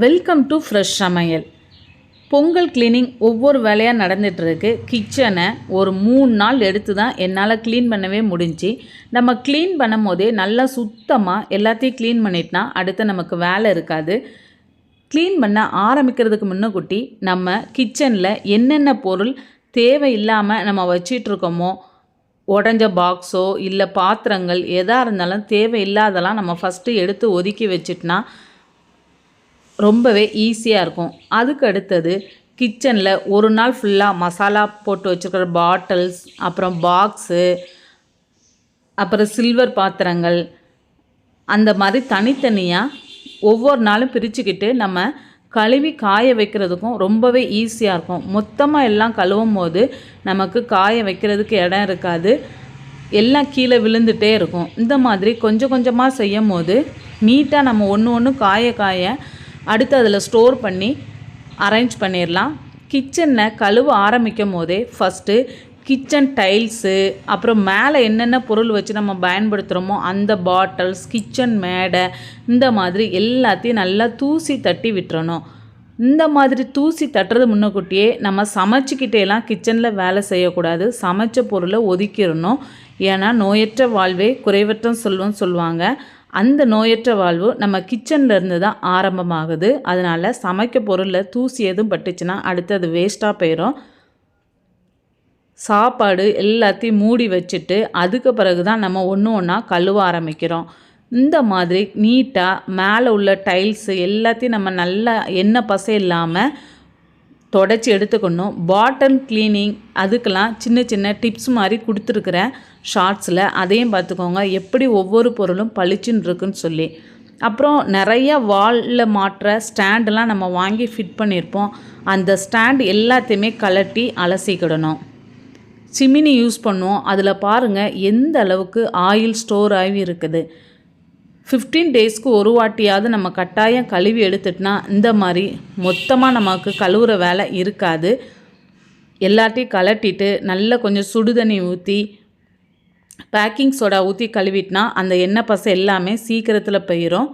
Welcome to fresh சமையல். Pongal cleaning ஒவ்வொரு வேலையாக நடந்துகிட்ருக்கு கிச்சனை ஒரு மூணு நாள் எடுத்து தான் என்னால் க்ளீன் பண்ணவே முடிஞ்சு. நம்ம க்ளீன் பண்ணும் போதே நல்லா சுத்தமாக எல்லாத்தையும் க்ளீன் பண்ணிட்டுனா அடுத்து நமக்கு வேலை இருக்காது. க்ளீன் பண்ண ஆரம்பிக்கிறதுக்கு முன்னக்குட்டி நம்ம கிச்சனில் என்னென்ன பொருள் தேவையில்லாமல் நம்ம வச்சிட்ருக்கோமோ உடஞ்ச பாக்ஸோ இல்லை பாத்திரங்கள் எதாக இருந்தாலும் தேவையில்லாதெல்லாம் நம்ம ஃபஸ்ட்டு எடுத்து ஒதுக்கி வச்சிட்டோன்னா ரொம்பவே ஈஸியாக இருக்கும். அதுக்கு அடுத்தது கிச்சனில் ஒரு நாள் ஃபுல்லாக மசாலா போட்டு வச்சுருக்கிற பாட்டில்ஸ் அப்புறம் பாக்ஸு அப்புறம் சில்வர் பாத்திரங்கள் அந்த மாதிரி தனித்தனியாக ஒவ்வொரு நாளும் பிரிச்சுக்கிட்டு நம்ம கழுவி காய வைக்கிறதுக்கும் ரொம்பவே ஈஸியாக இருக்கும். மொத்தமாக எல்லாம் கழுவும் போது நமக்கு காய வைக்கிறதுக்கு இடம் இருக்காது. எல்லாம் கீழே விழுந்துகிட்டே இருக்கும். இந்த மாதிரி கொஞ்சம் கொஞ்சமாக செய்யும் போது நீட்டாக நம்ம ஒன்று ஒன்று காய காய அடுத்து அதில் ஸ்டோர் பண்ணி அரேஞ்ச் பண்ணிடலாம் கிச்சனில் கழுவ ஆரம்பிக்கும் போதே ஃபஸ்ட்டு கிச்சன் டைல்ஸு அப்புறம் மேலே என்னென்ன பொருள் வச்சு நம்ம பயன்படுத்துகிறோமோ அந்த பாட்டில்ஸ் கிச்சன் மேடை இந்த மாதிரி எல்லாத்தையும் நல்லா தூசி தட்டி விட்டுறணும். இந்த மாதிரி தூசி தட்டுறது முன்னக்கூட்டியே நம்ம சமைச்சிக்கிட்டேலாம் கிச்சனில் வேலை செய்யக்கூடாது. சமைச்ச பொருளை ஒதுக்கிடணும். ஏன்னா நோயற்ற வாழ்வே குறைவற்றம் சொல்லுவோம் சொல்லுவாங்க. அந்த நோயற்ற வாழ்வு நம்ம கிச்சனில் இருந்து தான் ஆரம்பமாகுது. அதனால் சமைக்க பொருளில் தூசி எதுவும் பட்டுச்சுன்னா அடுத்து அது வேஸ்ட்டாக போயிடும் சாப்பாடு எல்லாத்தையும் மூடி வச்சுட்டு அதுக்கு பிறகு தான் நம்ம ஒன்று ஒன்றா கழுவ ஆரம்பிக்கிறோம். இந்த மாதிரி நீட்டாக மேலே உள்ள டைல்ஸு எல்லாத்தையும் நம்ம நல்லா எண்ணெய் பசை இல்லாமல் தொடச்சி எடுத்துக்கணும். பாட்டன் க்ளீனிங் அதுக்கெல்லாம் சின்ன சின்ன டிப்ஸ் மாதிரி கொடுத்துருக்குறேன். ஷார்ட்ஸில் அதையும் பார்த்துக்கோங்க எப்படி ஒவ்வொரு பொருளும் பளிச்சுன்னு இருக்குன்னு சொல்லி. அப்புறம் நிறைய வாலில் மாட்டுற ஸ்டாண்டெல்லாம் நம்ம வாங்கி ஃபிட் பண்ணியிருப்போம். அந்த ஸ்டாண்ட் எல்லாத்தையுமே கலட்டி அலசிக்கிடணும். சிமினி யூஸ் பண்ணுவோம். அதில் பாருங்கள் எந்த அளவுக்கு ஆயில் ஸ்டோர் ஆகி இருக்குது. ஃபிஃப்டீன் டேஸ்க்கு ஒரு வாட்டியாவது நம்ம கட்டாயம் கழுவி எடுத்துட்டோன்னா இந்த மாதிரி மொத்தமாக நமக்கு கழுவுற வேலை இருக்காது. எல்லாத்தையும் கலட்டிட்டு நல்லா கொஞ்சம் சுடுதண்ணி ஊற்றி பேக்கிங் சோடா ஊற்றி கழுவிட்டினா அந்த எண்ணெய் பசை எல்லாமே சீக்கிரத்தில் போயிடும்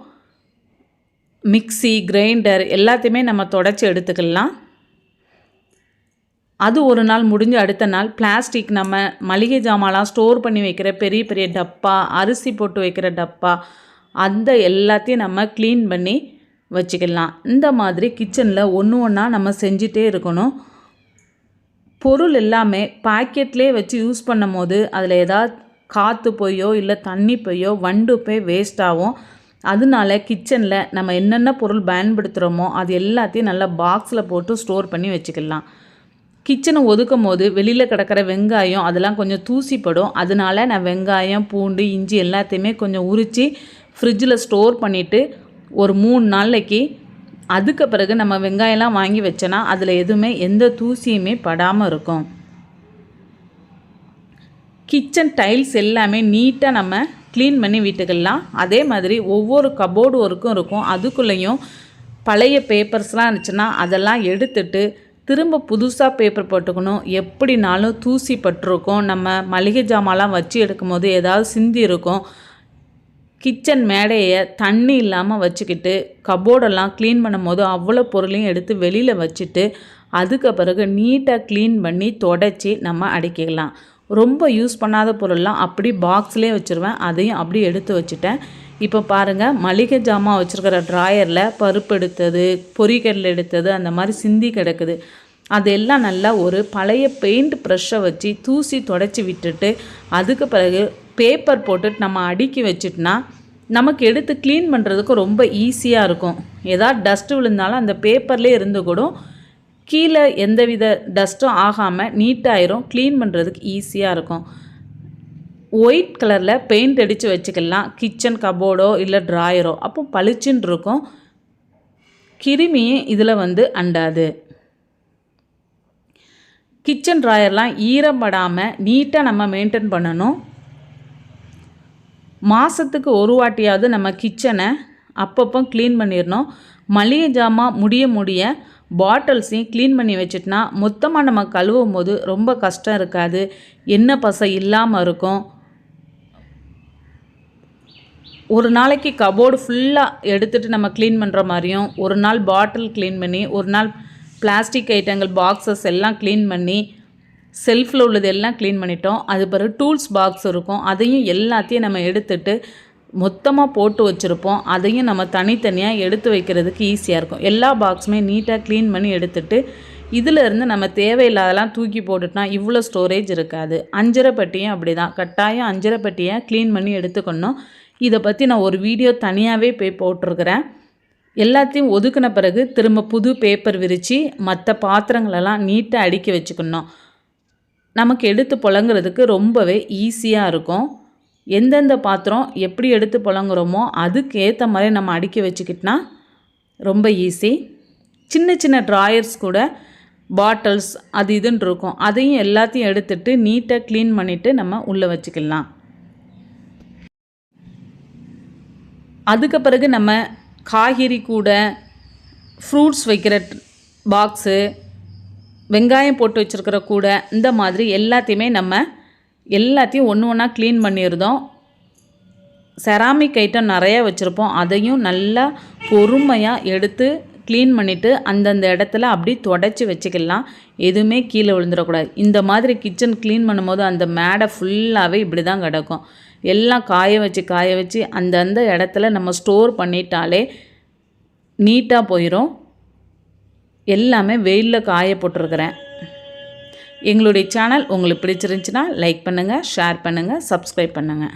மிக்சி கிரைண்டர் எல்லாத்தையுமே நம்ம தொடச்சி எடுத்துக்கலாம். அது ஒரு நாள் முடிஞ்சு அடுத்த நாள் பிளாஸ்டிக் நம்ம மளிகை ஜாமான்லாம் ஸ்டோர் பண்ணி வைக்கிற பெரிய பெரிய டப்பா அரிசி போட்டு வைக்கிற டப்பா அந்த எல்லாத்தையும் நம்ம க்ளீன் பண்ணி வச்சுக்கலாம். இந்த மாதிரி கிச்சனில் ஒன்று ஒன்றா நம்ம செஞ்சிட்டே இருக்கணும். பொருள் எல்லாமே பாக்கெட்லேயே வச்சு யூஸ் பண்ணும் போது அதில் ஏதாவது காற்று போயோ இல்லை தண்ணி போயோ வண்டு போய் வேஸ்ட் ஆகும். அதனால கிச்சனில் நம்ம என்னென்ன பொருள் பயன்படுத்துகிறோமோ அது எல்லாத்தையும் நல்லா பாக்ஸில் போட்டு ஸ்டோர் பண்ணி வச்சுக்கலாம். கிச்சனை ஒதுக்கும் போது வெளியில் கிடக்கிற வெங்காயம் அதெல்லாம் கொஞ்சம் தூசிப்படும். அதனால நான் வெங்காயம் பூண்டு இஞ்சி எல்லாத்தையுமே கொஞ்சம் உரித்து ஃப்ரிட்ஜில் ஸ்டோர் பண்ணிவிட்டு ஒரு மூணு நாளைக்கு அதுக்கு பிறகு நம்ம வெங்காயம்லாம் வாங்கி வச்சோன்னா அதில் எதுவுமே எந்த தூசியுமே படாமல் இருக்கும். கிச்சன் டைல்ஸ் எல்லாமே நீட்டாக நம்ம க்ளீன் பண்ணி வீட்டுக்கெல்லாம் அதே மாதிரி ஒவ்வொரு கபோர்டு ஒர்க்கும் இருக்கும். அதுக்குள்ளேயும் பழைய பேப்பர்ஸ்லாம் இருந்துச்சுன்னா அதெல்லாம் எடுத்துட்டு திரும்ப புதுசாக பேப்பர் போட்டுக்கணும். எப்படினாலும் தூசி பட்டிருக்கும். நம்ம மளிகை ஜாமான்லாம் வச்சு எடுக்கும் போது ஏதாவது சிந்தி இருக்கும். கிச்சன் மேடையை தண்ணி இல்லாமல் வச்சுக்கிட்டு கபோர்டெல்லாம் க்ளீன் பண்ணும்போது அவ்வளோ பொருளையும் எடுத்து வெளியில் வச்சுட்டு அதுக்கு பிறகு நீட்டாக க்ளீன் பண்ணி தொடச்சி நம்ம அடிக்கலாம் ரொம்ப யூஸ் பண்ணாத பொருள்லாம் அப்படி பாக்ஸ்லேயே வச்சுருவேன். அதையும் அப்படி எடுத்து வச்சுட்டேன். இப்போ பாருங்கள் மளிகை ஜாமான் வச்சுருக்கிற ட்ராயரில் பருப்பு எடுத்தது பொறிகடல் எடுத்தது அந்த மாதிரி சிந்தி கிடக்குது. அதெல்லாம் நல்லா ஒரு பழைய பெயிண்ட் ப்ரெஷ்ஷை வச்சு தூசி தொடச்சி விட்டுட்டு அதுக்கு பிறகு பேப்பர் போட்டுட்டு நம்ம அடுக்கி வச்சுட்டுனா நமக்கு எடுத்து க்ளீன் பண்ணுறதுக்கு ரொம்ப ஈஸியாக இருக்கும். ஏதாவது டஸ்ட்டு விழுந்தாலும் அந்த பேப்பர்லேயே இருந்து கூட கீழே எந்தவித டஸ்ட்டும் ஆகாமல் நீட்டாயிரும் க்ளீன் பண்ணுறதுக்கு ஈஸியாக இருக்கும். ஒயிட் கலரில் பெயிண்ட் அடித்து வச்சுக்கலாம். கிச்சன் கபோர்டோ இல்லை ட்ராயரோ அப்போ பளிச்சுன்னு இருக்கும். கிருமியும் இதில் வந்து அண்டாது. கிச்சன் ட்ராயர்லாம் ஈரப்படாமல் நீட்டாக நம்ம மெயின்டைன் பண்ணணும். மாதத்துக்கு ஒரு வாட்டியாவது நம்ம கிச்சனை அப்பப்போ க்ளீன் பண்ணிடணும். மளிகை ஜாமான் முடிய முடிய பாட்டில்ஸையும் க்ளீன் பண்ணி வச்சுட்டுனா மொத்தமாக நம்ம கழுவும் போது ரொம்ப கஷ்டம் இருக்காது. எண்ணெய் பசை இல்லாமல் இருக்கும். ஒரு நாளைக்கு கபோர்டு ஃபுல்லாக எடுத்துகிட்டு நம்ம க்ளீன் பண்ணுற மாதிரியும் ஒரு நாள் பாட்டில் க்ளீன் பண்ணி ஒரு நாள் பிளாஸ்டிக் ஐட்டங்கள் பாக்ஸஸ் எல்லாம் க்ளீன் பண்ணி செல்ஃபில் உள்ளது எல்லாம் க்ளீன் பண்ணிட்டோம். அது பிறகு டூல்ஸ் பாக்ஸ் இருக்கும். அதையும் எல்லாத்தையும் நம்ம எடுத்துட்டு மொத்தமாக போட்டு வச்சுருப்போம். அதையும் நம்ம தனித்தனியாக எடுத்து வைக்கிறதுக்கு ஈஸியாக இருக்கும். எல்லா பாக்ஸுமே நீட்டாக க்ளீன் பண்ணி எடுத்துட்டு இதிலேருந்து நம்ம தேவையில்லாதெல்லாம் தூக்கி போட்டுட்டா இவ்வளோ ஸ்டோரேஜ் இருக்காது. அஞ்சரை பெட்டியும் அப்படி தான் கட்டாயம் அஞ்சரை பெட்டியை க்ளீன் பண்ணி எடுத்துக்கணும். இதை பற்றி நான் ஒரு வீடியோ தனியாகவே போய் போட்டிருக்கிறேன். எல்லாத்தையும் ஒதுக்கின பிறகு திரும்ப புது பேப்பர் விரித்து மற்ற பாத்திரங்களெல்லாம் நீட்டாக அடுக்கி வச்சுக்கணும். நமக்கு எடுத்து புழங்குறதுக்கு ரொம்பவே ஈஸியாக இருக்கும். எந்தெந்த பாத்திரம் எப்படி எடுத்து புழங்குறோமோ அதுக்கு ஏற்ற மாதிரி நம்ம அடுக்கி வச்சுக்கிட்டோன்னா ரொம்ப ஈஸி சின்ன சின்ன ட்ராயர்ஸ் கூட பாட்டில்ஸ் அது இதுன்னு இருக்கும். அதையும் எல்லாத்தையும் எடுத்துட்டு நீட்டாக க்ளீன் பண்ணிவிட்டு நம்ம உள்ளே வச்சுக்கலாம். அதுக்கு பிறகு நம்ம காய்கறி கூட ஃப்ரூட்ஸ் வைக்கிற பாக்ஸு வெங்காயம் போட்டு வச்சுருக்கிற கூடை இந்த மாதிரி எல்லாத்தையுமே நம்ம எல்லாத்தையும் ஒன்று ஒன்றா க்ளீன் பண்ணியிருந்தோம் செராமிக் ஐட்டம் நிறைய வச்சுருப்போம். அதையும் நல்லா பொறுமையாக எடுத்து க்ளீன் பண்ணிவிட்டு அந்தந்த இடத்துல அப்படி தொடச்சி வச்சுக்கலாம். எதுவுமே கீழே விழுந்துடக்கூடாது. இந்த மாதிரி கிச்சன் க்ளீன் பண்ணும்போது அந்த மேடை ஃபுல்லாகவே இப்படி தான் கிடக்கும். எல்லாம் காய வச்சு காய வச்சு அந்தந்த இடத்துல நம்ம ஸ்டோர் பண்ணிட்டாலே நீட்டாக போயிடும் எல்லாமே வெயிலில் காய போட்டிருக்கிறேன். எங்களுடைய சேனல் உங்களுக்கு பிடிச்சிருந்துச்சின்னா லைக் பண்ணுங்கள் ஷேர் பண்ணுங்கள் சப்ஸ்கிரைப் பண்ணுங்கள்